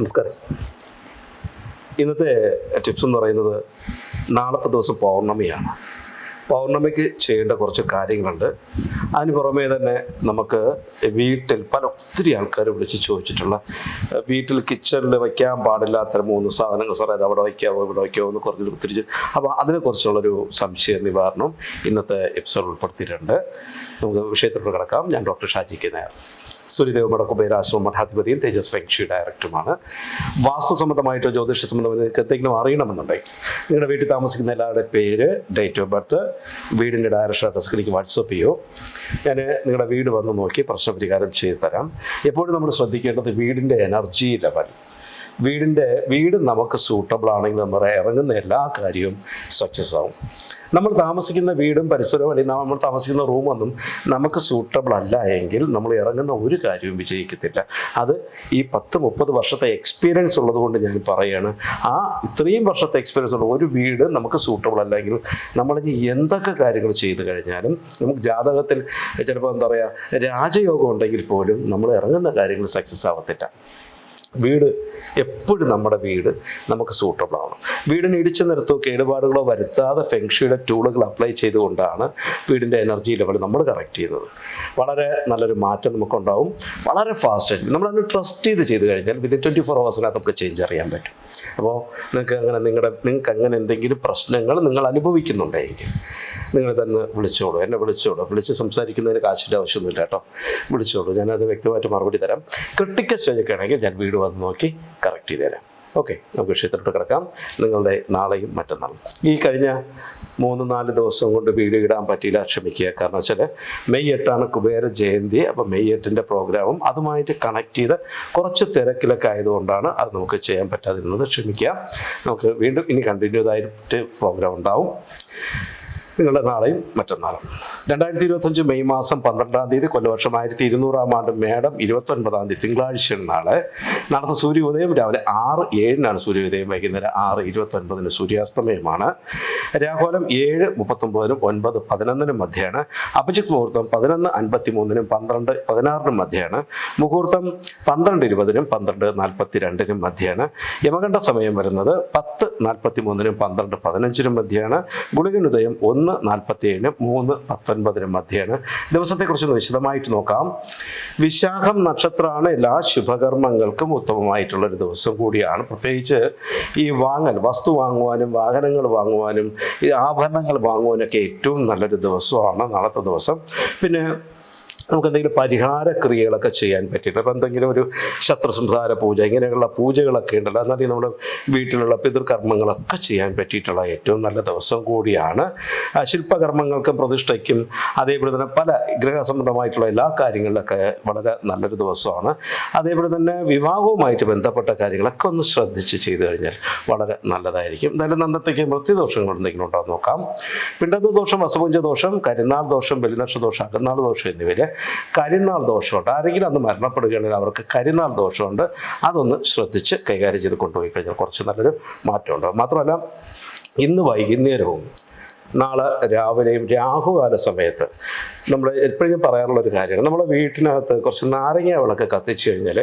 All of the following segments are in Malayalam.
നമസ്കാരം. ഇന്നത്തെ ടിപ്സ് എന്ന് പറയുന്നത് നാളത്തെ ദിവസം പൗർണമിയാണ്. പൗർണമിക്ക് ചെയ്യേണ്ട കുറച്ച് കാര്യങ്ങളുണ്ട്. അതിന് പുറമേ തന്നെ നമുക്ക് വീട്ടിൽ പല ഒത്തിരി ആൾക്കാർ വിളിച്ച് ചോദിച്ചിട്ടുള്ള വീട്ടിൽ കിച്ചണിൽ വയ്ക്കാൻ പാടില്ലാത്ത മൂന്ന് സാധനങ്ങൾ സാറേ അത് അവിടെ വയ്ക്കാവോ? ഇവിടെ വയ്ക്കാവോ? എന്ന് കുറച്ച് ഒത്തിരി അപ്പോൾ അതിനെക്കുറിച്ചുള്ളൊരു സംശയ നിവാരണം ഇന്നത്തെ എപ്പിസോഡ് ഉൾപ്പെടുത്തിയിട്ടുണ്ട്. നമുക്ക് വിഷയത്തിലൂടെ കിടക്കാം. ഞാൻ ഡോക്ടർ ഷാജി കെ നായർ. സൂര്യദേവ് മടക്കുബേരാശ്രമം മഠാധിപതിയും തേജസ് ഫെങ്ഷി ഡയറക്ടറുമാണ്. വാസ്തു സംബന്ധമായിട്ടോ ജ്യോതിഷ സംബന്ധമായിട്ടോ എന്തെങ്കിലും അറിയണമെന്നുണ്ടെങ്കിൽ നിങ്ങളുടെ വീട്ടിൽ താമസിക്കുന്ന എല്ലാവരുടെ പേര് ഡേറ്റ് ഓഫ് ബർത്ത് വീടിന്റെ ഡയറക്ഷൻ അഡ്രസ്സ് എനിക്ക് വാട്സപ്പ് ചെയ്യോ. ഞാൻ നിങ്ങളുടെ വീട് വന്ന് നോക്കി പ്രശ്നപരിഹാരം ചെയ്തു തരാം. എപ്പോഴും നമ്മൾ ശ്രദ്ധിക്കേണ്ടത് വീടിന്റെ എനർജി ലെവൽ വീടിന്റെ വീട് നമുക്ക് സൂട്ടബിൾ ആണെങ്കിൽ നമ്മൾ ഇറങ്ങുന്ന എല്ലാ കാര്യവും സക്സസ് ആവും. നമ്മൾ താമസിക്കുന്ന വീടും പരിസരവും അല്ലെങ്കിൽ നമ്മൾ താമസിക്കുന്ന റൂമൊന്നും നമുക്ക് സൂട്ടബിൾ അല്ല എങ്കിൽ നമ്മൾ ഇറങ്ങുന്ന ഒരു കാര്യവും വിജയിക്കത്തില്ല. അത് ഈ പത്ത് മുപ്പത് വർഷത്തെ എക്സ്പീരിയൻസ് ഉള്ളത് കൊണ്ട് ഞാൻ പറയുകയാണ് ആ ഇത്രയും വർഷത്തെ എക്സ്പീരിയൻസ് ഉള്ള ഒരു വീട് നമുക്ക് സൂട്ടബിൾ അല്ലെങ്കിൽ നമ്മളിനി എന്തൊക്കെ കാര്യങ്ങൾ ചെയ്തു കഴിഞ്ഞാലും നമുക്ക് ജാതകത്തിൽ ചിലപ്പോൾ എന്താ പറയുക രാജയോഗം ഉണ്ടെങ്കിൽ പോലും നമ്മൾ ഇറങ്ങുന്ന കാര്യങ്ങൾ സക്സസ് ആവത്തില്ല. വീട് എപ്പോഴും നമ്മുടെ വീട് നമുക്ക് സൂട്ടബിൾ ആവണം വീടിന് ഇടിച്ചു നിർത്തോ കേടുപാടുകളോ വരുത്താതെ ഫെങ്ഷിയുടെ ടൂളുകൾ അപ്ലൈ ചെയ്തുകൊണ്ടാണ് വീടിന്റെ എനർജി ലെവൽ നമ്മൾ കറക്റ്റ് ചെയ്യുന്നത്. വളരെ നല്ലൊരു മാറ്റം നമുക്കുണ്ടാവും. വളരെ ഫാസ്റ്റ് നമ്മൾ നമ്മളതിന് ട്രസ്റ്റ് ചെയ്ത് ചെയ്ത് കഴിഞ്ഞാൽ വിതിൻ ട്വന്റി ഫോർ ഹവേഴ്സിനകത്ത് നമുക്ക് ചേഞ്ച് അറിയാൻ പറ്റും. അപ്പോൾ നിങ്ങൾക്ക് അങ്ങനെ നിങ്ങളുടെ നിങ്ങൾക്ക് അങ്ങനെ എന്തെങ്കിലും പ്രശ്നങ്ങൾ നിങ്ങൾ അനുഭവിക്കുന്നുണ്ടെങ്കിൽ നിങ്ങൾ തന്നെ വിളിച്ചോളൂ. എന്നെ വിളിച്ചോളൂ. വിളിച്ച് സംസാരിക്കുന്നതിന് കാശിന്റെ ആവശ്യമൊന്നുമില്ല കേട്ടോ. വിളിച്ചോളൂ. ഞാനത് വ്യക്തമായിട്ട് മറുപടി തരാം. ക്രിട്ടിക്കൽ സ്റ്റേജൊക്കെയാണെങ്കിൽ ഞാൻ വീട് വന്ന് നോക്കി കറക്റ്റ് ചെയ്ത് തരാം. ഓക്കെ നമുക്ക് വിഷയത്തിലോട്ട് കിടക്കാം. നിങ്ങളുടെ നാളെയും മറ്റന്നാളും. ഈ കഴിഞ്ഞ മൂന്ന് നാല് ദിവസം കൊണ്ട് വീട് ഇടാൻ പറ്റിയില്ല ക്ഷമിക്കുക. കാരണം വെച്ചാൽ മെയ് എട്ടാണ് കുബേര ജയന്തി. അപ്പോൾ മെയ് എട്ടിന്റെ പ്രോഗ്രാമും അതുമായിട്ട് കണക്ട് ചെയ്ത് കുറച്ച് തിരക്കിലൊക്കെ ആയതുകൊണ്ടാണ് അത് നമുക്ക് ചെയ്യാൻ പറ്റാതിരുന്നത്. ക്ഷമിക്കുക. നമുക്ക് വീണ്ടും ഇനി കണ്ടിന്യൂ ആയിട്ട് പ്രോഗ്രാം ഉണ്ടാവും. നിങ്ങളുടെ നാളെയും മറ്റന്നാളും. രണ്ടായിരത്തി ഇരുപത്തഞ്ച് മെയ് മാസം പന്ത്രണ്ടാം തീയതി കൊല്ലവർഷം ആയിരത്തി ഇരുന്നൂറാം ആണ്ട് മേടം ഇരുപത്തൊൻപതാം തീയതി തിങ്കളാഴ്ച നാളെ നടന്ന സൂര്യോദയം രാവിലെ ആറ് ഏഴിനാണ് സൂര്യോദയം വൈകുന്നേരം ആറ് ഇരുപത്തൊൻപതിന് സൂര്യാസ്തമയമാണ്. രാഹുലം ഏഴ് മുപ്പത്തൊമ്പതിനും ഒൻപത് പതിനൊന്നിനും മധ്യയാണ് അഭിജിത് മുഹൂർത്തം പതിനൊന്ന് അൻപത്തി മൂന്നിനും പന്ത്രണ്ട് പതിനാറിനും മധ്യയാണ് മുഹൂർത്തം പന്ത്രണ്ട് ഇരുപതിനും പന്ത്രണ്ട് നാൽപ്പത്തി രണ്ടിനും മധ്യയാണ് യമകണ്ഠ സമയം വരുന്നത് പത്ത് നാൽപ്പത്തി മൂന്നിനും പന്ത്രണ്ട് പതിനഞ്ചിനും മധ്യയാണ് ഗുളികനുദയം ഒന്ന് നാൽപ്പത്തി ഏഴിന് മൂന്ന് പത്തൊൻപതിനും മധ്യയാണ് ദിവസത്തെക്കുറിച്ചൊന്ന് വിശദമായിട്ട് നോക്കാം. വിശാഖം നക്ഷത്രമാണ് എല്ലാ ശുഭകർമ്മങ്ങൾക്കും ഉത്തമമായിട്ടുള്ള ഒരു ദിവസം കൂടിയാണ്. പ്രത്യേകിച്ച് ഈ വാങ്ങൽ വസ്തു വാങ്ങുവാനും വാഹനങ്ങൾ വാങ്ങുവാനും ഈ ആഭരണങ്ങൾ വാങ്ങുവാനൊക്കെ ഏറ്റവും നല്ലൊരു ദിവസമാണ് നാളത്തെ ദിവസം. പിന്നെ നമുക്ക് എന്തെങ്കിലും പരിഹാര ക്രിയകളൊക്കെ ചെയ്യാൻ പറ്റില്ല അപ്പോൾ എന്തെങ്കിലും ഒരു ശത്രുസംഹാര പൂജ ഇങ്ങനെയുള്ള പൂജകളൊക്കെ ഉണ്ടല്ലോ. എന്നാലും നമ്മൾ വീട്ടിലുള്ള പിതൃകർമ്മങ്ങളൊക്കെ ചെയ്യാൻ പറ്റിയിട്ടുള്ള ഏറ്റവും നല്ല ദിവസം കൂടിയാണ്. ശില്പകർമ്മങ്ങൾക്കും പ്രതിഷ്ഠയ്ക്കും അതേപോലെ തന്നെ പല ഗ്രഹ സംബന്ധമായിട്ടുള്ള എല്ലാ കാര്യങ്ങളിലൊക്കെ വളരെ നല്ലൊരു ദിവസമാണ്. അതേപോലെ തന്നെ വിവാഹവുമായിട്ട് ബന്ധപ്പെട്ട കാര്യങ്ങളൊക്കെ ഒന്ന് ശ്രദ്ധിച്ച് ചെയ്തു കഴിഞ്ഞാൽ വളരെ നല്ലതായിരിക്കും. എന്തായാലും അന്നത്തേക്ക് മൃത്യുദോഷങ്ങൾ എന്തെങ്കിലും ഉണ്ടോ നോക്കാം. പിണ്ടന്ത ദോഷം അസുപഞ്ച ദോഷം കരിനാൾ ദോഷം ബലിനക്ഷ ദോഷം അകന്നാൾ ദോഷം എന്നിവയിൽ കരിനാൾ ദോഷമുണ്ട്. ആരെങ്കിലും അന്ന് മരണപ്പെടുകയാണെങ്കിൽ അവർക്ക് കരിനാൾ ദോഷമുണ്ട്. അതൊന്ന് ശ്രദ്ധിച്ച് കൈകാര്യം ചെയ്ത് കൊണ്ടുപോയി കഴിഞ്ഞാൽ കുറച്ച് നല്ലൊരു മാറ്റമുണ്ട്. മാത്രമല്ല ഇന്ന് വൈകുന്നേരവും നാളെ രാവിലെയും രാഹുകാല സമയത്ത് നമ്മൾ എപ്പോഴും ഞാൻ പറയാറുള്ള ഒരു കാര്യമാണ്. നമ്മളെ വീട്ടിനകത്ത് കുറച്ച് നാരങ്ങ വിളക്ക് കത്തിച്ചു കഴിഞ്ഞാൽ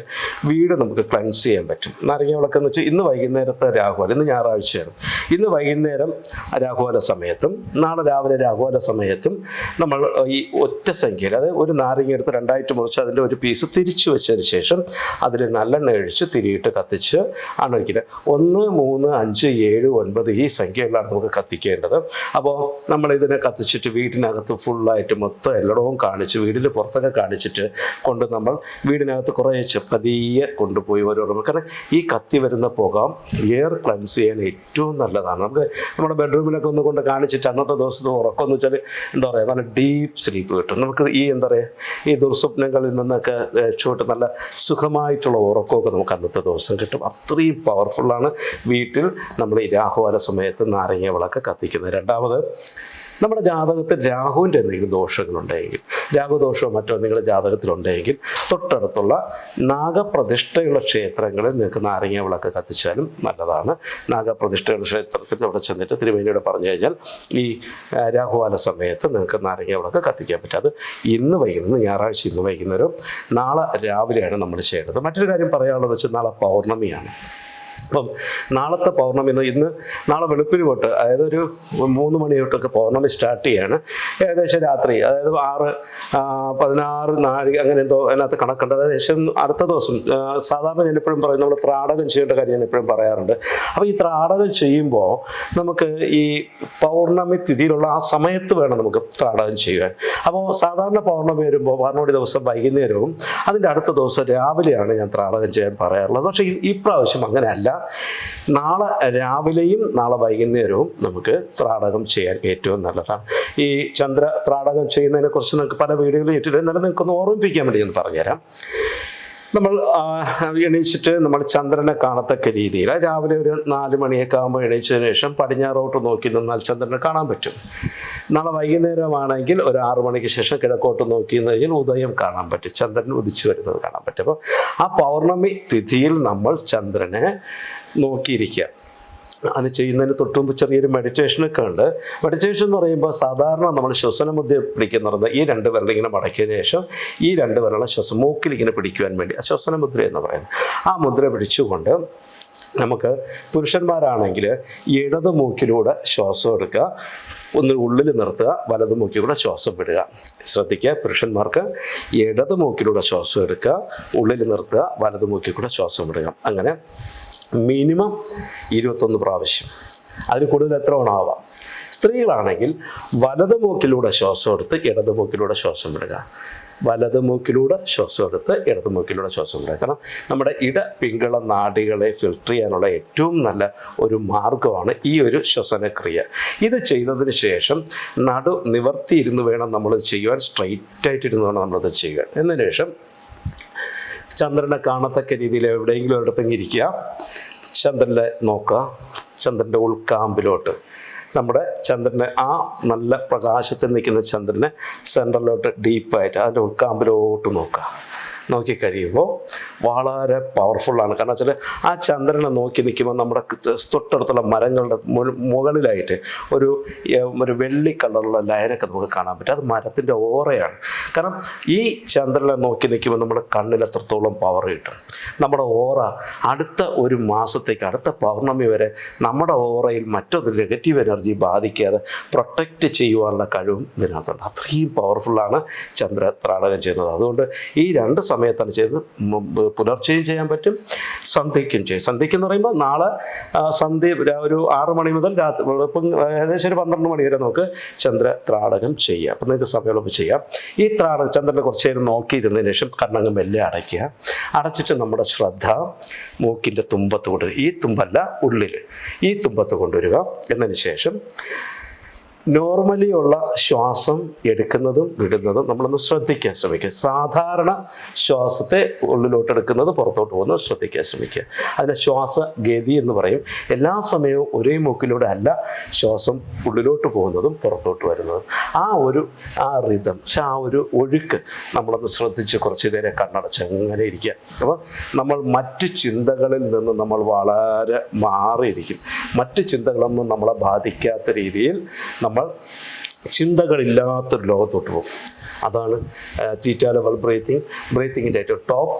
വീട് നമുക്ക് ക്ലൻസ് ചെയ്യാൻ പറ്റും. നാരങ്ങ വിളക്ക് എന്ന് വെച്ചാൽ ഇന്ന് വൈകുന്നേരത്തെ രാഹുകാലം ഇന്ന് ഞായറാഴ്ചയാണ്. ഇന്ന് വൈകുന്നേരം രാഹുകാല സമയത്തും നാളെ രാവിലെ രാഹുകാല സമയത്തും നമ്മൾ ഈ ഒറ്റ സംഖ്യയിൽ അതായത് ഒരു നാരങ്ങ എടുത്ത് രണ്ടായിട്ട് മുറിച്ച് അതിന്റെ ഒരു പീസ് തിരിച്ചു വെച്ചതിന് ശേഷം അതിൽ നല്ലെണ്ണ ഒഴിച്ച് തിരിയിട്ട് കത്തിച്ച് ആണ് ഒഴിക്കുന്നത് ഒന്ന് മൂന്ന് അഞ്ച് ഏഴ് ഒൻപത് ഈ സംഖ്യകളാണ് നമുക്ക് കത്തിക്കേണ്ടത്. അപ്പോൾ നമ്മൾ ഇതിനെ കത്തിച്ചിട്ട് വീട്ടിനകത്ത് ഫുള്ളായിട്ട് മൊത്തം എല്ലായിടവും കാണിച്ച് വീടിന്റെ പുറത്തൊക്കെ കാണിച്ചിട്ട് കൊണ്ട് നമ്മൾ വീടിനകത്ത് കുറേശ്ശെ പതിയെ കൊണ്ടുപോയി ഓരോന്നും കാരണം ഈ കത്തി വരുന്ന പുക എയർ ക്ലൻസ് ചെയ്യാൻ ഏറ്റവും നല്ലതാണ്. നമുക്ക് നമ്മുടെ ബെഡ്റൂമിലൊക്കെ ഒന്ന് കൊണ്ട് കാണിച്ചിട്ട് അന്നത്തെ ദിവസത്തെ ഉറക്കം വെച്ചാൽ എന്താ പറയുക നല്ല ഡീപ്പ് സ്ലീപ്പ് കിട്ടും. നമുക്ക് ഈ എന്താ പറയുക ഈ ദുർസ്വപ്നങ്ങളിൽ നിന്നൊക്കെ രക്ഷപ്പെട്ട് നല്ല സുഖമായിട്ടുള്ള ഉറക്കമൊക്കെ നമുക്ക് അന്നത്തെ ദിവസം കിട്ടും. അത്രയും പവർഫുള്ളാണ് വീട്ടിൽ നമ്മൾ ഈ രാഹുവാല സമയത്ത് നാരങ്ങ വിളക്ക് കത്തിക്കുന്നത്. രണ്ടാമത് നമ്മുടെ ജാതകത്തിൽ രാഹുവിന്റെ എന്തെങ്കിലും ദോഷങ്ങളുണ്ടെങ്കിൽ രാഹുദോഷമോ മറ്റോ നിങ്ങളുടെ ജാതകത്തിലുണ്ടെങ്കിൽ തൊട്ടടുത്തുള്ള നാഗപ്രതിഷ്ഠയുള്ള ക്ഷേത്രങ്ങളിൽ നിങ്ങൾക്ക് നാരങ്ങ വിളക്ക് കത്തിച്ചാലും നല്ലതാണ്. നാഗപ്രതിഷ്ഠയുള്ള ക്ഷേത്രത്തിൽ അവിടെ ചെന്നിട്ട് തിരുമേനിയോട് പറഞ്ഞു കഴിഞ്ഞാൽ ഈ രാഹുവാല സമയത്ത് നിങ്ങൾക്ക് നാരങ്ങ വിളക്ക് കത്തിക്കാൻ പറ്റും. അത് ഇന്ന് വൈകുന്നത് ഞായറാഴ്ച ഇന്ന് വൈകുന്നേരം നാളെ രാവിലെയാണ് നമ്മൾ ചെയ്യേണ്ടത്. മറ്റൊരു കാര്യം പറയാനുള്ളത് വെച്ചാൽ നാളെ പൗർണമിയാണ്. അപ്പം നാളത്തെ പൗർണമി ഇന്ന് ഇന്ന് നാളെ വെളുപ്പിന് തൊട്ട് അതായത് ഒരു മൂന്ന് മണി തൊട്ടൊക്കെ പൗർണമി സ്റ്റാർട്ട് ചെയ്യാണ്. ഏകദേശം രാത്രി അതായത് ആറ് പതിനാറ് നാഴിക അങ്ങനെ എന്തോ അതിനകത്ത് കണക്കുണ്ട്. ഏകദേശം അടുത്ത ദിവസം സാധാരണ ഞാൻ എപ്പോഴും പറയും നമ്മൾ ത്രാടകം ചെയ്യേണ്ട കാര്യം ഞാൻ എപ്പോഴും പറയാറുണ്ട്. അപ്പോൾ ഈ ത്രാടകം ചെയ്യുമ്പോൾ നമുക്ക് ഈ പൗർണമി തിഥിയിലുള്ള ആ സമയത്ത് വേണം നമുക്ക് ത്രാടകം ചെയ്യുവാൻ. അപ്പോൾ സാധാരണ പൗർണമി വരുമ്പോൾ പൗർണമി ദിവസം വൈകുന്നേരവും അതിന്റെ അടുത്ത ദിവസം രാവിലെയാണ് ഞാൻ ത്രാടകം ചെയ്യാൻ പറയാറുള്ളത്. പക്ഷേ ഈ- ഈ പ്രാവശ്യം നാളെ രാവിലെയും നാളെ വൈകുന്നേരവും നമുക്ക് ത്രാടകം ചെയ്യാൻ ഏറ്റവും നല്ലതാണ്. ഈ ചന്ദ്ര ത്രാടകം ചെയ്യുന്നതിനെ കുറിച്ച് നിങ്ങൾക്ക് പല വീഡിയോകളും ഇട്ടിട്ട് എന്നാലും നിങ്ങൾക്കൊന്ന് ഓർമ്മിപ്പിക്കാൻ വേണ്ടി ഞാൻ പറഞ്ഞുതരാം. നമ്മൾ എണീച്ചിട്ട് നമ്മൾ ചന്ദ്രനെ കാണത്തക്ക രീതിയിൽ രാവിലെ ഒരു നാല് മണിയൊക്കെ ആകുമ്പോൾ എണീച്ചതിന് ശേഷം പടിഞ്ഞാറോട്ട് നോക്കി നിന്നാൽ ചന്ദ്രനെ കാണാൻ പറ്റും. നാളെ വൈകുന്നേരമാണെങ്കിൽ ഒരു ആറു മണിക്ക് ശേഷം കിഴക്കോട്ട് നോക്കി കഴിഞ്ഞാൽ ഉദയം കാണാൻ പറ്റും. ചന്ദ്രൻ ഉദിച്ചു വരുന്നത് കാണാൻ പറ്റും. അപ്പോൾ ആ പൗർണമി തിഥിയിൽ നമ്മൾ ചന്ദ്രനെ നോക്കിയിരിക്കുക. അത് ചെയ്യുന്നതിന് തൊട്ടുമുമ്പ് ചെറിയൊരു മെഡിറ്റേഷനൊക്കെ ഉണ്ട്. മെഡിറ്റേഷൻ എന്ന് പറയുമ്പോൾ സാധാരണ നമ്മൾ ശ്വസന ശ്വസനമുദ്ര പിടിക്കുന്നത് ഈ രണ്ട് വിരൽ ഇങ്ങനെ മടക്കിയതിന് ശേഷം ഈ രണ്ട് വിരളെ ശ്വസം മൂക്കിൽ ഇങ്ങനെ പിടിക്കുവാൻ വേണ്ടി ശ്വസനമുദ്ര എന്ന് പറയുന്നത്. ആ മുദ്ര പിടിച്ചുകൊണ്ട് നമുക്ക് പുരുഷന്മാരാണെങ്കിൽ ഇടത് മൂക്കിലൂടെ ശ്വാസം എടുക്കുക ഒന്ന് ഉള്ളിൽ നിർത്തുക വലത് മൂക്കിലൂടെ ശ്വാസം വിടുക. ശ്രദ്ധിക്കുക പുരുഷന്മാർക്ക് ഇടത് മൂക്കിലൂടെ ശ്വാസം എടുക്കുക ഉള്ളിൽ നിർത്തുക വലത് മൂക്കിൽ കൂടെ ശ്വാസം വിടുക. അങ്ങനെ മിനിമം ഇരുപത്തൊന്ന് പ്രാവശ്യം. അതിൽ കൂടുതൽ എത്ര വേണമാവാം സ്ത്രീകളാണെങ്കിൽ വലത് മൂക്കിലൂടെ ശ്വാസം എടുത്ത് ഇടത് മൂക്കിലൂടെ ശ്വാസം വിടുക. വലത് മൂക്കിലൂടെ ശ്വാസം എടുത്ത് ഇടത് മൂക്കിലൂടെ ശ്വാസം വിടുക നമ്മുടെ ഇട പിങ്കള നാടികളെ ഫിൽട്ടർ ചെയ്യാനുള്ള ഏറ്റവും നല്ല ഒരു മാർഗമാണ് ഈ ഒരു ശ്വസനക്രിയ. ഇത് ചെയ്തതിന് ശേഷം നടു നിവർത്തിയിരുന്ന് വേണം നമ്മൾ ചെയ്യുവാൻ സ്ട്രൈറ്റ് ആയിട്ടിരുന്ന് വേണം നമ്മളത് ചെയ്യുവാൻ. എന്നതിന് ശേഷം ചന്ദ്രനെ കാണത്തക്ക രീതിയിൽ എവിടെയെങ്കിലും ഒരിടത്തെങ്കിലും ഇരിക്കുക. ചന്ദ്രനെ നോക്കുക. ചന്ദ്രന്റെ ഉൾക്കാമ്പിലോട്ട് നമ്മുടെ ചന്ദ്രനെ ആ നല്ല പ്രകാശത്തിൽ നിൽക്കുന്ന ചന്ദ്രനെ സെൻട്രലിലോട്ട് ഡീപ്പായിട്ട് അതിന്റെ ഉൾക്കാമ്പിലോട്ട് നോക്കുക. നോക്കിക്കഴിയുമ്പോൾ വളരെ പവർഫുള്ളാണ് കാരണം വെച്ചാൽ ആ ചന്ദ്രനെ നോക്കി നിൽക്കുമ്പോൾ നമ്മുടെ തൊട്ടടുത്തുള്ള മരങ്ങളുടെ മുകളിലായിട്ട് ഒരു ഒരു വെള്ളി കളറുള്ള ലയനൊക്കെ നമുക്ക് കാണാൻ പറ്റും. അത് മരത്തിന്റെ ഓറയാണ്. കാരണം ഈ ചന്ദ്രനെ നോക്കി നിൽക്കുമ്പോൾ നമ്മുടെ കണ്ണിൽ എത്രത്തോളം പവർ കിട്ടും. നമ്മുടെ ഓറ അടുത്ത ഒരു മാസത്തേക്ക് അടുത്ത പൗർണമി വരെ നമ്മുടെ ഓറയിൽ മറ്റൊരു നെഗറ്റീവ് എനർജി ബാധിക്കാതെ പ്രൊട്ടക്റ്റ് ചെയ്യുവാനുള്ള കഴിവും ഇതിനകത്തുണ്ട്. അത്രയും പവർഫുള്ളാണ് ചന്ദ്ര ത്രാടകം ചെയ്യുന്നത്. അതുകൊണ്ട് ഈ രണ്ട് സമയത്താണ് മുമ്പ് പുലർച്ചെയും ചെയ്യാൻ പറ്റും സന്ധ്യയ്ക്കും ചെയ്യും. സന്ധ്യയ്ക്ക് എന്ന് പറയുമ്പോൾ നാളെ സന്ധ്യ ഒരു ആറു മണി മുതൽ രാത്രി ഇപ്പം ഏകദേശം ഒരു പന്ത്രണ്ട് മണി വരെ നമുക്ക് ചന്ദ്ര ത്രാടകം ചെയ്യാം. അപ്പം നിങ്ങൾക്ക് സമയമുള്ളപ്പോൾ ചെയ്യാം. ഈ ത്രാടകം ചന്ദ്രനെ കുറച്ച് നേരം നോക്കിയിരുന്നതിന് ശേഷം കണ്ണങ്ങ് മെല്ലെ അടയ്ക്കുക. അടച്ചിട്ട് നമ്മുടെ ശ്രദ്ധ മൂക്കിന്റെ തുമ്പത്ത് കൊണ്ടുവരിക. ഈ തുമ്പല്ല ഉള്ളിൽ ഈ തുമ്പത്ത് കൊണ്ടുവരിക. എന്നതിന് ശേഷം നോർമലി ഉള്ള ശ്വാസം എടുക്കുന്നതും വിടുന്നതും നമ്മളൊന്ന് ശ്രദ്ധിക്കാൻ ശ്രമിക്കുക. സാധാരണ ശ്വാസത്തെ ഉള്ളിലോട്ട് എടുക്കുന്നത് പുറത്തോട്ട് പോകുന്നത് ശ്രദ്ധിക്കാൻ ശ്രമിക്കുക. അതിനെ ശ്വാസഗതി എന്ന് പറയും. എല്ലാ സമയവും ഒരേ മൂക്കിലൂടെ അല്ല ശ്വാസം ഉള്ളിലോട്ട് പോകുന്നതും പുറത്തോട്ട് വരുന്നതും. ആ ഒരു ആ റിതം പക്ഷെ ആ ഒരു ഒഴുക്ക് നമ്മളൊന്ന് ശ്രദ്ധിച്ച് കുറച്ച് നേരം കണ്ണടച്ച് അങ്ങനെ ഇരിക്കുക. അപ്പോൾ നമ്മൾ മറ്റു ചിന്തകളിൽ നിന്ന് നമ്മൾ വളരെ മാറിയിരിക്കും. മറ്റു ചിന്തകളൊന്നും നമ്മളെ ബാധിക്കാത്ത രീതിയിൽ നമ്മൾ ചിന്തകളില്ലാത്തൊരു ലോകത്തോട്ട് പോകും. അതാണ് തീറ്റ ലെവൽ ബ്രീത്തിങ് ബ്രീത്തിങ്ങിന്റെ ഏറ്റവും ടോപ്പ്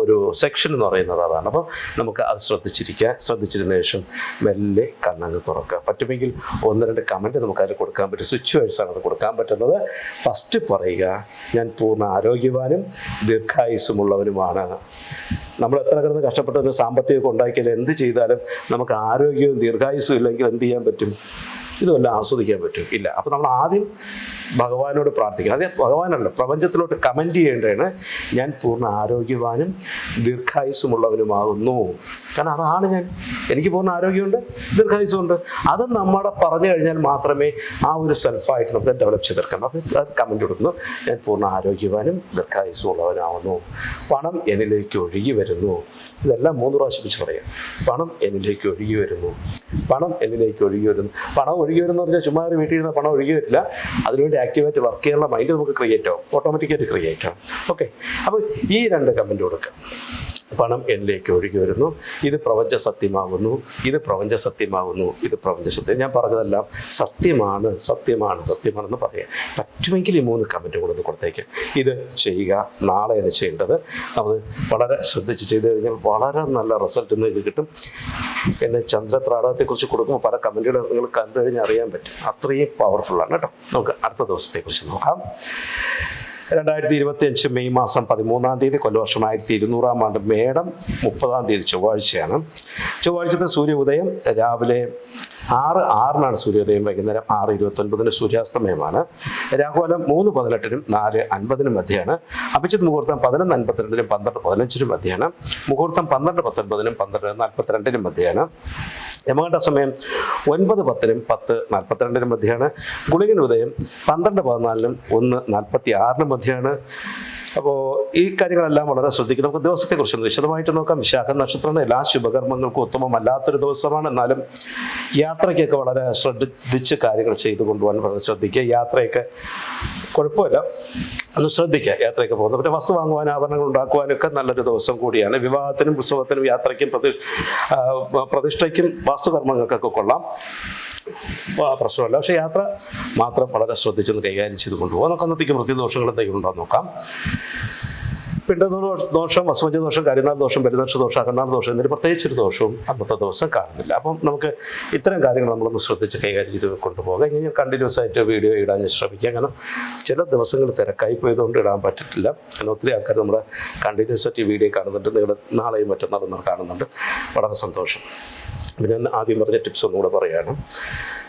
ഒരു സെക്ഷൻ എന്ന് പറയുന്നത് അതാണ്. അപ്പോൾ നമുക്ക് അത് ശ്രദ്ധിച്ചിരിക്കുക ശ്രദ്ധിച്ചിരുന്ന ശേഷം മെല്ലെ കണ്ണങ്ങ് തുറക്കുക. പറ്റുമെങ്കിൽ ഒന്ന് രണ്ട് കമന്റ് നമുക്ക് അതിൽ കൊടുക്കാൻ പറ്റും. സ്വിച്ച് വൈസാണ് അത് കൊടുക്കാൻ പറ്റുന്നത്. ഫസ്റ്റ് പറയുക ഞാൻ പൂർണ ആരോഗ്യവാനും ദീർഘായുസുമുള്ളവനുമാണ് നമ്മൾ എത്ര കിടന്ന് കഷ്ടപ്പെട്ടൊരു സാമ്പത്തികമൊക്കെ ഉണ്ടാക്കിയാലും എന്ത് ചെയ്താലും നമുക്ക് ആരോഗ്യവും ദീർഘായുസ്സും ഇല്ലെങ്കിൽ എന്ത് ചെയ്യാൻ പറ്റും? ഇതുമെല്ലാം ആസ്വദിക്കാൻ പറ്റും. ഇല്ല. അപ്പോൾ നമ്മൾ ആദ്യം ഭഗവാനോട് പ്രാർത്ഥിക്കണം അതെ ഭഗവാനല്ല പ്രപഞ്ചത്തിലോട്ട് കമന്റ് ചെയ്യേണ്ടതാണ്. ഞാൻ പൂർണ ആരോഗ്യവാനും ദീർഘായുസ്സുമുള്ളവനുമാകുന്നു. കാരണം അതാണ് ഞാൻ. എനിക്ക് പൂർണ ആരോഗ്യമുണ്ട് ദീർഘായുസ്സുണ്ട് അത് നമ്മുടെ പറഞ്ഞു കഴിഞ്ഞാൽ മാത്രമേ ആ ഒരു സെൽഫായിട്ട് നമുക്ക് ഡെവലപ്പ് ചെയ്തെടുക്കാം അപ്പോൾ അത് കമന്റ് കൊടുക്കുന്നു. ഞാൻ പൂർണ ആരോഗ്യവാനും ദീർഘായുസ്സുമുള്ളവനാവുന്നു. പണം എന്നിലേക്ക് ഒഴുകി വരുന്നു. ഇതെല്ലാം മൂന്ന് പ്രാവശ്യം വെച്ച് പറയാം. പണം എന്നിലേക്ക് ഒഴുകി വരുന്നു. പണം എന്നിലേക്ക് ഒഴുകി വരുന്നു. പണം ഒഴുകി വരുന്നു പറഞ്ഞാൽ ചുമ്മാ ഒരു വീട്ടിൽ ഇരുന്ന പണം ഒഴുകി വരില്ല. അതിനുവേണ്ടി ആക്റ്റീവായിട്ട് വർക്ക് ചെയ്യാനുള്ള മൈൻഡ് നമുക്ക് ക്രിയേറ്റ് ആവും. ഓട്ടോമാറ്റിക്കായിട്ട് ക്രിയേറ്റ് ആവും. ഓക്കെ അപ്പോൾ ഈ രണ്ട് കമന്റ് കൊടുക്കുക പണം എന്നിലേക്ക് ഒഴുകി വരുന്നു. ഇത് പ്രപഞ്ച സത്യമാകുന്നു ഇത് പ്രപഞ്ച സത്യമാകുന്നു ഇത് പ്രപഞ്ച സത്യം ഞാൻ പറഞ്ഞതെല്ലാം സത്യമാണ് സത്യമാണ് സത്യമാണെന്ന് പറയാം പറ്റുമെങ്കിൽ ഈ മൂന്ന് കമന്റ് കൊടുത്ത് കൊടുത്തേക്ക്. ഇത് ചെയ്യുക നാളെയാണ് ചെയ്യേണ്ടത്. അത് വളരെ ശ്രദ്ധിച്ച് ചെയ്ത് കഴിഞ്ഞാൽ വളരെ നല്ല റിസൾട്ട് നിങ്ങൾക്ക് കിട്ടും. പിന്നെ ചന്ദ്രത്രാടകത്തെക്കുറിച്ച് കൊടുക്കുമ്പോൾ പല കമന്റുകൾ നിങ്ങൾ കണ്ടു കഴിഞ്ഞാൽ അറിയാൻ പറ്റും. അത്രയും പവർഫുള്ളാണ് കേട്ടോ. നമുക്ക് അടുത്ത ദിവസത്തെക്കുറിച്ച് നോക്കാം. രണ്ടായിരത്തി ഇരുപത്തി അഞ്ച് മെയ് മാസം പതിമൂന്നാം തീയതി കൊല്ലവർഷം ആയിരത്തി ഇരുന്നൂറാം ആണ്ട് മേടം മുപ്പതാം തീയതി ചൊവ്വാഴ്ചയാണ്. ചൊവ്വാഴ്ചത്തെ സൂര്യോദയം രാവിലെ ആറ് ആറിനാണ് സൂര്യോദയം വൈകുന്നേരം ആറ് ഇരുപത്തൊൻപതിന് സൂര്യാസ്തമയമാണ്. രാഹുലം മൂന്ന് പതിനെട്ടിനും നാല് അൻപതിനും മധ്യയാണ് അഭിജിത് മുഹൂർത്തം പതിനൊന്ന് അൻപത്തിരണ്ടിനും പന്ത്രണ്ട് പതിനഞ്ചിനും മധ്യയാണ് മുഹൂർത്തം പന്ത്രണ്ട് പത്തൊൻപതിനും പന്ത്രണ്ട് നാൽപ്പത്തിരണ്ടിനും മധ്യയാണ് യമകണ്ഠ സമയം ഒൻപത് പത്തിനും പത്ത് നാൽപ്പത്തിരണ്ടിനും മധ്യയാണ് ഗുളികൻ ഉദയം പന്ത്രണ്ട് പതിനാലിനും ഒന്ന് നാൽപ്പത്തി ആറിനും മധ്യയാണ് അപ്പോൾ ഈ കാര്യങ്ങളെല്ലാം വളരെ ശ്രദ്ധിക്കും നമുക്ക് ദിവസത്തെക്കുറിച്ച് വിശദമായിട്ട് നോക്കാം. വിശാഖ നക്ഷത്രം എല്ലാ ശുഭകർമ്മങ്ങൾക്കും ഉത്തമമല്ലാത്തൊരു ദിവസമാണ്. എന്നാലും യാത്രയ്ക്കൊക്കെ വളരെ ശ്രദ്ധിച്ച് കാര്യങ്ങൾ ചെയ്തു കൊണ്ടുപോകാൻ വളരെ ശ്രദ്ധിക്കുക. യാത്രയൊക്കെ കുഴപ്പമില്ല. ഒന്ന് ശ്രദ്ധിക്കുക യാത്രയൊക്കെ പോകുന്നത്. പിന്നെ വസ്തു വാങ്ങുവാനും ആഭരണങ്ങൾ ഉണ്ടാക്കുവാനൊക്കെ നല്ലൊരു ദിവസം കൂടിയാണ്. വിവാഹത്തിനും ഉത്സവത്തിനും യാത്രയ്ക്കും പ്രതി പ്രതിഷ്ഠയ്ക്കും വാസ്തുകർമ്മങ്ങൾക്കൊക്കെ കൊള്ളാം. പ്രശ്നമല്ല. പക്ഷേ യാത്ര മാത്രം വളരെ ശ്രദ്ധിച്ചൊന്ന് കൈകാര്യം ചെയ്ത് കൊണ്ടുപോകാം. നമുക്ക് അന്നത്തേക്ക് വൃത്തിദോഷങ്ങൾ എന്തെങ്കിലും ഉണ്ടോ നോക്കാം. പിണ്ടദോഷ- ദോഷം വസുമജ ദോഷം കരിനാൾ ദോഷം പെരുന്നക്ഷ ദോഷം അകന്നാൾ ദോഷം എന്നൊരു പ്രത്യേകിച്ചൊരു ദോഷവും അന്നത്തെ ദിവസം കാണുന്നില്ല. അപ്പം നമുക്ക് ഇത്തരം കാര്യങ്ങൾ നമ്മളൊന്ന് ശ്രദ്ധിച്ച് കൈകാര്യം ചെയ്ത് കൊണ്ടുപോകാം. ഇനി ഞാൻ കണ്ടിന്യൂസ് ആയിട്ട് വീഡിയോ ഇടാൻ ശ്രമിക്കാം. കാരണം ചില ദിവസങ്ങൾ തിരക്കായി പോയതുകൊണ്ട് ഇടാൻ പറ്റിയിട്ടില്ല കാരണം ഒത്തിരി ആൾക്കാർ നമ്മുടെ കണ്ടിന്യൂസ് ആയിട്ട് വീഡിയോ കാണുന്നുണ്ട്. നിങ്ങൾ നാളെയും മറ്റന്നാളും കാണുന്നുണ്ട്. വളരെ സന്തോഷം. പിന്നെ ആദ്യം പറഞ്ഞ ടിപ്സ് ഒന്നുകൂടെ പറയുകയാണ്.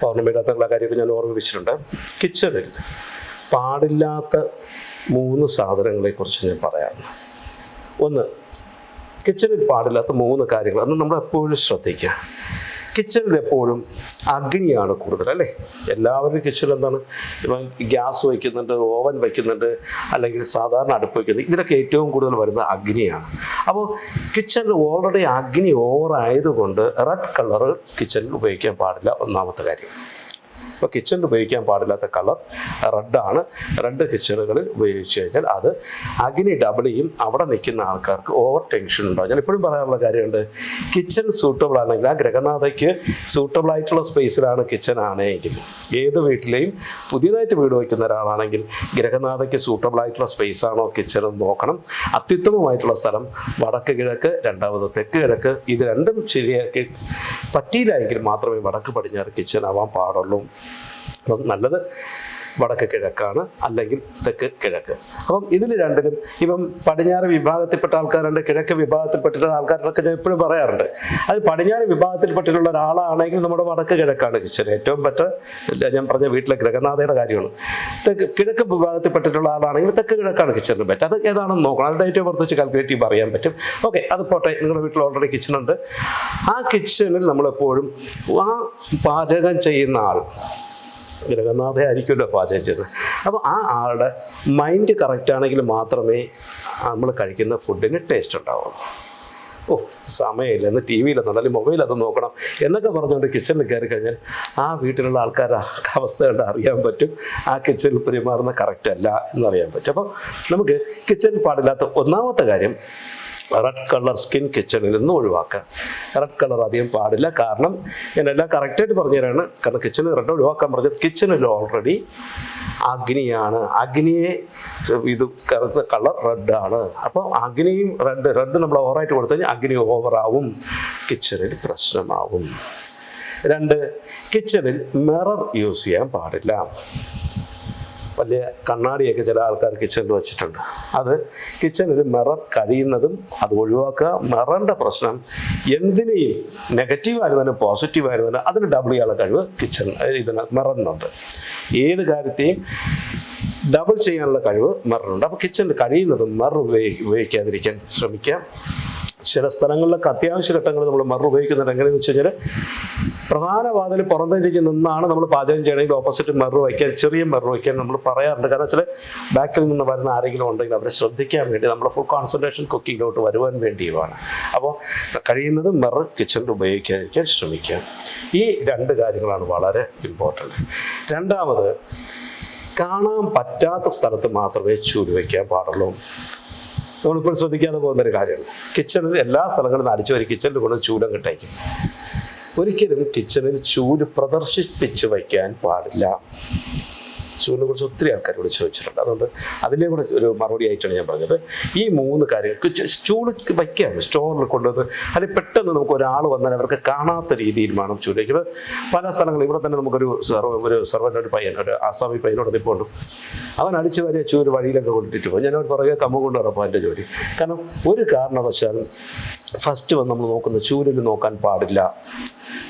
പൗർണമിയുടെ കാര്യമൊക്കെ ഞാൻ ഓർമ്മിപ്പിച്ചിട്ടുണ്ട്. കിച്ചണിൽ പാടില്ലാത്ത മൂന്ന് സാധനങ്ങളെക്കുറിച്ച് ഞാൻ പറയാം ഒന്ന് കിച്ചണിൽ പാടില്ലാത്ത മൂന്ന് കാര്യങ്ങൾ. അത് നമ്മൾ എപ്പോഴും ശ്രദ്ധിക്കുക. കിച്ചണിൽ എപ്പോഴും അഗ്നിയാണ് കൂടുതൽ അല്ലേ? എല്ലാവരും കിച്ചണിൽ എന്താണ്? ഇപ്പം ഗ്യാസ് വയ്ക്കുന്നുണ്ട് ഓവൻ വയ്ക്കുന്നുണ്ട് അല്ലെങ്കിൽ സാധാരണ അടുപ്പ് വയ്ക്കുന്നുണ്ട് ഇതിലൊക്കെ ഏറ്റവും കൂടുതൽ വരുന്നത് അഗ്നിയാണ്. അപ്പോൾ കിച്ചണിൽ ഓൾറെഡി അഗ്നി ഓവർ ആയതുകൊണ്ട് റെഡ് കളർ കിച്ചണിൽ ഉപയോഗിക്കാൻ പാടില്ല ഒന്നാമത്തെ കാര്യം. ഇപ്പോൾ കിച്ചണിൽ ഉപയോഗിക്കാൻ പാടില്ലാത്ത കളർ റെഡാണ് റെഡ് കിച്ചണുകളിൽ ഉപയോഗിച്ച് കഴിഞ്ഞാൽ അത് അഗ്നി ഡബിൾ ചെയ്യും അവിടെ നിൽക്കുന്ന ആൾക്കാർക്ക് ഓവർ ടെൻഷൻ ഉണ്ടാവും. ഞാൻ എപ്പോഴും പറയാനുള്ള കാര്യമുണ്ട് കിച്ചൺ സൂട്ടബിൾ ആണെങ്കിൽ ആ ഗ്രഹനാഥയ്ക്ക് സൂട്ടബിൾ ആയിട്ടുള്ള സ്പേസിലാണ് കിച്ചൺ ആണെങ്കിൽ ഏത് വീട്ടിലെയും പുതിയതായിട്ട് വീട് വയ്ക്കുന്ന ഒരാളാണെങ്കിൽ ഗ്രഹനാഥയ്ക്ക് സൂട്ടബിൾ ആയിട്ടുള്ള സ്പേസ് ആണോ കിച്ചൺ എന്ന് നോക്കണം. അത്യുത്തമമായിട്ടുള്ള സ്ഥലം വടക്ക് കിഴക്ക് രണ്ടാമത് തെക്ക് കിഴക്ക് ഇത് രണ്ടും ശരിയാക്കി പറ്റിയില്ല എങ്കിൽ മാത്രമേ വടക്ക് പടിഞ്ഞാറ് കിച്ചൺ ആവാൻ പാടുള്ളൂ. അപ്പം നല്ലത് വടക്ക് കിഴക്കാണ് അല്ലെങ്കിൽ തെക്ക് കിഴക്ക്. അപ്പം ഇതിൽ രണ്ടിലും ഇപ്പം പടിഞ്ഞാറ് വിഭാഗത്തിൽപ്പെട്ട ആൾക്കാരുണ്ട് കിഴക്ക് വിഭാഗത്തിൽപ്പെട്ട ആൾക്കാരൊക്കെ ഞാൻ എപ്പോഴും പറയാറുണ്ട്. അത് പടിഞ്ഞാറ് വിഭാഗത്തിൽപ്പെട്ടിട്ടുള്ള ഒരാളാണെങ്കിൽ നമ്മുടെ വടക്ക് കിഴക്കാണ് കിച്ചൻ ഏറ്റവും ബെറ്റർ ഞാൻ പറഞ്ഞ വീട്ടിലെ ഗ്രഹനാഥയുടെ കാര്യമാണ്. തെക്ക് കിഴക്ക് വിഭാഗത്തിൽപ്പെട്ടിട്ടുള്ള ആളാണെങ്കിൽ തെക്ക് കിഴക്കാണ് കിച്ചണിന് ബെറ്റർ അത് ഏതാണെന്ന് നോക്കണം. അതിന്റെ ഏറ്റവും പുറത്ത് കാൽക്കുലേറ്റ് ചെയ്യുമ്പോൾ പറ്റും. ഓക്കെ അത് പോട്ടെ. നിങ്ങളുടെ വീട്ടിൽ ഓൾറെഡി കിച്ചണുണ്ട് ആ കിച്ചണിൽ നമ്മളെപ്പോഴും ആ പാചകം ചെയ്യുന്ന ആൾ ഗ്രഹനാഥ ആയിരിക്കുമല്ലോ പാചകം ചെയ്യുന്നത് അപ്പോൾ ആ ആളുടെ മൈൻഡ് കറക്റ്റ് ആണെങ്കിൽ മാത്രമേ നമ്മൾ കഴിക്കുന്ന ഫുഡിന് ടേസ്റ്റ് ഉണ്ടാവുള്ളൂ. ഓ സമയമില്ല എന്ന് ടി വിയിലെന്നുണ്ട് അല്ലെങ്കിൽ മൊബൈലത് നോക്കണം എന്നൊക്കെ പറഞ്ഞുകൊണ്ട് കിച്ചണിൽ കയറി കഴിഞ്ഞാൽ ആ വീട്ടിലുള്ള ആൾക്കാരുടെ അവസ്ഥ കണ്ട് അറിയാൻ പറ്റും. ആ കിച്ചണിൽ പെരുമാറുന്ന കറക്റ്റ് അല്ല എന്നറിയാൻ പറ്റും. അപ്പോൾ നമുക്ക് കിച്ചണിൽ പാടില്ലാത്ത ഒന്നാമത്തെ കാര്യം റെഡ് കളർ സ്കിൻ കിച്ചണിൽ നിന്ന് ഒഴിവാക്കുക. റെഡ് കളർ അധികം പാടില്ല. കാരണം ഞാൻ എല്ലാം കറക്റ്റായിട്ട് പറഞ്ഞു തരാണ് കാരണം കിച്ചണിൽ റെഡ് ഒഴിവാക്കാൻ പറഞ്ഞത് കിച്ചണിൽ ഓൾറെഡി അഗ്നിയാണ്. അഗ്നിയെ ഇത് കറുത്ത കളർ റെഡാണ് അപ്പോൾ അഗ്നിയും റെഡ് റെഡ് നമ്മൾ ഓവറായിട്ട് കൊടുത്തു കഴിഞ്ഞാൽ അഗ്നി ഓവറാവും കിച്ചണിൽ പ്രശ്നമാവും. രണ്ട് കിച്ചണിൽ മിറർ യൂസ് ചെയ്യാൻ പാടില്ല. വലിയ കണ്ണാടിയൊക്കെ ചില ആൾക്കാർ കിച്ചണിൽ വെച്ചിട്ടുണ്ട്. അത് കിച്ചണിൽ മിറർ കഴിയുന്നതും അത് ഒഴിവാക്കുക മിററിന്റെ പ്രശ്നം എന്തിനേയും നെഗറ്റീവ് ആയിരുന്നാലും പോസിറ്റീവ് ആയിരുന്നാലും അതിന് ഡബിൾ ചെയ്യാനുള്ള കഴിവ് കിച്ചൺ ഇതിന് മിററിനുണ്ട് ഏത് കാര്യത്തെയും ഡബിൾ ചെയ്യാനുള്ള കഴിവ് മിററുണ്ട് അപ്പോൾ കിച്ചണിൽ കഴിയുന്നതും മിറർ ഉപയോഗി ഉപയോഗിക്കാതിരിക്കാൻ ശ്രമിക്കാം. ചില സ്ഥലങ്ങളിലൊക്കെ അത്യാവശ്യ ഘട്ടങ്ങളിൽ നമ്മൾ മറു ഉപയോഗിക്കുന്നുണ്ട് എങ്ങനെയെന്ന് വെച്ച് കഴിഞ്ഞാൽ പ്രധാന വാതിൽ പുറത്തേക്ക് നിന്നാണ് നമ്മൾ പാചകം ചെയ്യണമെങ്കിൽ ഓപ്പോസിറ്റ് മറു വയ്ക്കാൻ ചെറിയ മറു വയ്ക്കാൻ നമ്മൾ പറയാറുണ്ട്. കാരണം വെച്ചാൽ ബാക്കിൽ നിന്ന് വരുന്ന ആരെങ്കിലും ഉണ്ടെങ്കിൽ അവരെ ശ്രദ്ധിക്കാൻ വേണ്ടി നമ്മൾ ഫുൾ കോൺസെൻട്രേഷൻ കുക്കിങ്ങിലോട്ട് വരുവാൻ വേണ്ടിയുമാണ്. അപ്പോൾ കഴിയുന്നത് മെറു കിച്ചണിൽ ഉപയോഗിക്കാതിരിക്കാൻ ശ്രമിക്കുക. ഈ രണ്ട് കാര്യങ്ങളാണ് വളരെ ഇമ്പോർട്ടന്റ് രണ്ടാമത് കാണാൻ പറ്റാത്ത സ്ഥലത്ത് മാത്രമേ ചൂട് വയ്ക്കാൻ പാടുള്ളൂ. നമ്മളിപ്പോൾ ശ്രദ്ധിക്കാതെ പോകുന്നൊരു കാര്യമാണ് കിച്ചണിൽ എല്ലാ സ്ഥലങ്ങളും അടിച്ചു വരും കിച്ചണിൽ കൊണ്ട് ചൂലം കിട്ടേക്കും ഒരിക്കലും കിച്ചണിൽ ചൂൽ പ്രദർശിപ്പിച്ച് വയ്ക്കാൻ പാടില്ല. ചൂലിനെ കുറിച്ച് ഒത്തിരി ആൾക്കാർ ഇവിടെ ചോദിച്ചിട്ടുണ്ട്. അതുകൊണ്ട് അതിനെ കൂടെ ഒരു മറുപടി ആയിട്ടാണ് ഞാൻ പറഞ്ഞത്. ഈ മൂന്ന് കാര്യങ്ങൾ സ്റ്റൂൾ വയ്ക്കാം. സ്റ്റോറിൽ കൊണ്ടുവന്ന് അല്ലെങ്കിൽ പെട്ടെന്ന് നമുക്ക് ഒരാൾ വന്നാൽ അവർക്ക് കാണാത്ത രീതിയിൽ വേണം ചൂട് വയ്ക്കുന്നത് പല സ്ഥലങ്ങളിൽ ഇവിടെ തന്നെ നമുക്കൊരു സർവ ഒരു സർവന്റെ പയ്യൻ ഒരു ആസാമി പയ്യനോട് നിൽപ്പുണ്ട് അവൻ അടിച്ചു വരിക ചൂര് വഴിയിലൊക്കെ കൊണ്ടിട്ട് പോകും ഞാനവർ പറയുക കമ്മ കൊണ്ട് നടപ്പോൾ എന്റെ ജോലി. കാരണം ഒരു കാരണവശാലും ഫസ്റ്റ് വന്ന് നമ്മൾ നോക്കുന്നത് ചൂരിൽ നോക്കാൻ പാടില്ല.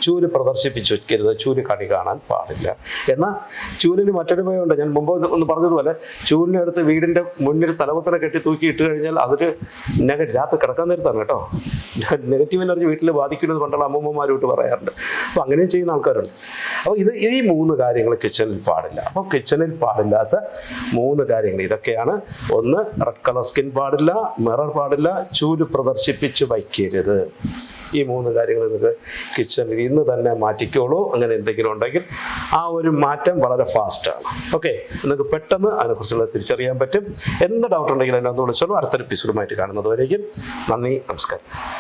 ചൂര് പ്രദർശിപ്പിച്ചു വയ്ക്കരുത് ചൂര് കണി കാണാൻ പാടില്ല. എന്നാൽ ചൂലിന് മറ്റൊരു ഭയമുണ്ട്. ഞാൻ മുമ്പ് ഒന്ന് പറഞ്ഞതുപോലെ ചൂരിന്റെ അടുത്ത് വീടിന്റെ മുന്നിൽ തലകുത്തല കെട്ടി തൂക്കി ഇട്ട് കഴിഞ്ഞാൽ അതിന് നെഗറ്റീവ് രാത്രി കിടക്കാൻ നേരത്താണ് കേട്ടോ. നെഗറ്റീവ് എനർജി വീട്ടിൽ ബാധിക്കുന്നത് പണ്ടുള്ള അമ്മൂമ്മമാരോട്ട് പറയാറുണ്ട്. അപ്പോൾ അങ്ങനെയും ചെയ്യുന്ന ആൾക്കാരുണ്ട്. അപ്പോൾ ഇത് ഈ മൂന്ന് കാര്യങ്ങൾ കിച്ചണിൽ പാടില്ല. അപ്പോൾ കിച്ചണിൽ പാടില്ലാത്ത മൂന്ന് കാര്യങ്ങൾ ഇതൊക്കെയാണ്. ഒന്ന് റെഡ് കളർ സ്കിൻ പാടില്ല മിറർ പാടില്ല ചൂൽ പ്രദർശിപ്പിച്ച് വയ്ക്കരുത്. ഈ മൂന്ന് കാര്യങ്ങൾ നിങ്ങൾക്ക് കിച്ചണിൽ ഇന്ന് തന്നെ മാറ്റിക്കോളൂ. അങ്ങനെ എന്തെങ്കിലും ഉണ്ടെങ്കിൽ ആ ഒരു മാറ്റം വളരെ ഫാസ്റ്റാണ് ഓക്കെ നിങ്ങൾക്ക് പെട്ടെന്ന് അതിനെക്കുറിച്ചുള്ള തിരിച്ചറിയാൻ പറ്റും. എന്ത് ഡൗട്ട് ഉണ്ടെങ്കിലും എന്നെ ഒന്ന് വിളിച്ചോളൂ. അടുത്തൊരു എപ്പിസോഡുമായിട്ട് കാണുന്നത് വരേക്കും നന്ദി നമസ്കാരം.